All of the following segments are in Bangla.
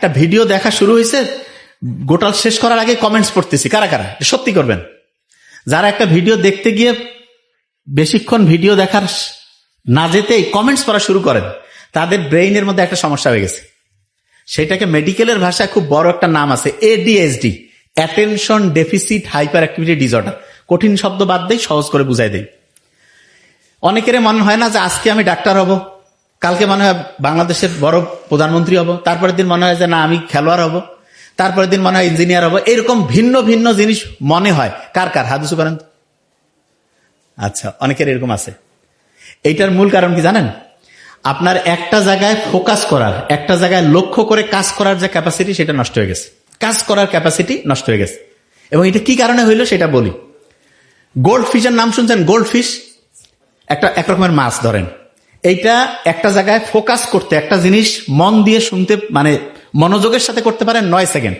একটা ভিডিও দেখা শুরু হয়েছে, গোটাল শেষ করার আগে কমেন্টস পড়তেছি। কারা কারা? সত্যি করবেন। যারা একটা ভিডিও দেখতে গিয়ে বেশিক্ষণ ভিডিও দেখার না যেতেই কমেন্টস পড়া শুরু করেন, তাদের ব্রেইনের মধ্যে একটা সমস্যা হয়ে গেছে। সেটাকে মেডিকেলের ভাষায় খুব বড় একটা নাম আছে ADSD attention deficit hyperactivity disorder কঠিন শব্দ বাদ দেই, সহজ করে বুঝাই দেই। অনেকের মনে হয় না যে আজকে আমি ডাক্তার হব। কালকে মনে হয় বাংলাদেশের বড় প্রধানমন্ত্রী হব, তারপরের দিন মনে হয় যে না, আমি খেলোয়াড় হব, তারপরের দিন মনে হয় ইঞ্জিনিয়ার হব, এরকম ভিন্ন ভিন্ন জিনিস মনে হয়। কার কার? হাদুসু করেন আচ্ছা অনেকের এরকম আছে। এইটার মূল কারণ কি জানেন? আপনার একটা জায়গায় ফোকাস করার, একটা জায়গায় লক্ষ্য করে কাজ করার যে ক্যাপাসিটি সেটা নষ্ট হয়ে গেছে। কাজ করার ক্যাপাসিটি নষ্ট হয়ে গেছে। এবং এটা কি কারণে হইল সেটা বলি। গোল্ড ফিশের নাম শুনছেন? গোল্ড ফিশ একটা, এক রকমের মাছ ধরেন। এইটা একটা জায়গায় ফোকাস করতে, একটা জিনিস মন দিয়ে শুনতে মানে মনোযোগের সাথে করতে পারেন নয় সেকেন্ড।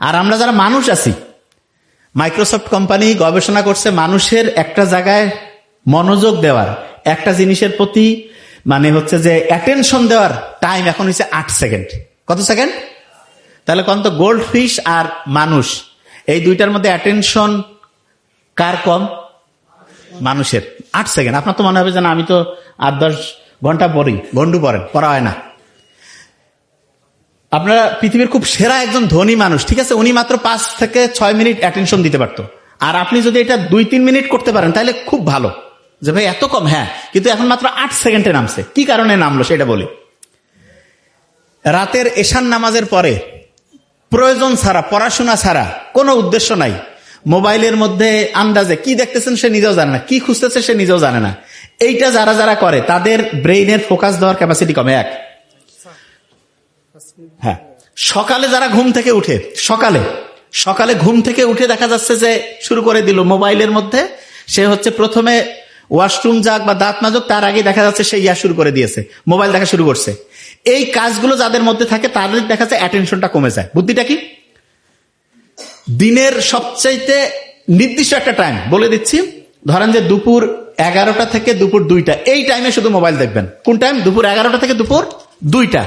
আর আমরা যারা মানুষ আছি, মাইক্রোসফট কোম্পানি গবেষণা করছে মানুষের একটা জায়গায় মনোযোগ দেওয়ার, একটা জিনিসের প্রতি মানে হচ্ছে যে অ্যাটেনশন দেওয়ার টাইম এখন হচ্ছে আট সেকেন্ড। কত সেকেন্ড? তাহলে কত গোল্ড ফিশ আর মানুষ, এই দুইটার মধ্যে অ্যাটেনশন কার কম? মানুষের। আট সেকেন্ড আপনার তো মনে হবে যে না আমি তো আট দশ ঘণ্টা পড়ি। গন্ডু পড়েন পড়া হয় না। আপনারা পৃথিবীর খুব সেরা একজন ধনী মানুষ ঠিক আছে? উনি মাত্র পাঁচ থেকে ছয় মিনিট অ্যাটেনশন দিতে পারতো। আর আপনি যদি এটা দুই তিন মিনিট করতে পারেন তাহলে খুব ভালো। যে ভাই এত কম? হ্যাঁ। কিন্তু এখন মাত্র আট সেকেন্ডে নামছে। কি কারণে নামলো সেটা বলি। রাতের এশান নামাজের পরে প্রয়োজন ছাড়া পড়াশোনা ছাড়া কোনো উদ্দেশ্য নাই। মোবাইলের মধ্যে আন্দাজে, কি দেখতেছেন সে নিজেও জানে না, কি খুঁজতেছে সে নিজেও জানে না। এইটা যারা যারা করে, তাদের ব্রেইনের ফোকাস দেওয়ার ক্যাপাসিটি কমে এক। হ্যাঁ। সকালে যারা ঘুম থেকে উঠে, সকালে সকালে ঘুম থেকে উঠে দেখা যাচ্ছে যে শুরু করে দিল মোবাইলের মধ্যে, সে হচ্ছে প্রথমে ওয়াশরুম যাক বা দাঁত মাজক, তার আগে দেখা যাচ্ছে সে ইয়া শুরু করে দিয়েছে, মোবাইল দেখা শুরু করছে। এই কাজগুলো যাদের মধ্যে থাকে, তাদের দেখা যাচ্ছে অ্যাটেনশনটা কমে যায়। বুদ্ধিটা কি? দিনের সবচাইতে নির্দিষ্ট একটা টাইম বলে দিচ্ছি। ধরেন যে দুপুর এগারোটা থেকে দুপুর দুইটা, এই টাইমে শুধু মোবাইল দেখবেন। কোন টাইম দুপুর এগারোটা থেকে দুপুর দুইটা।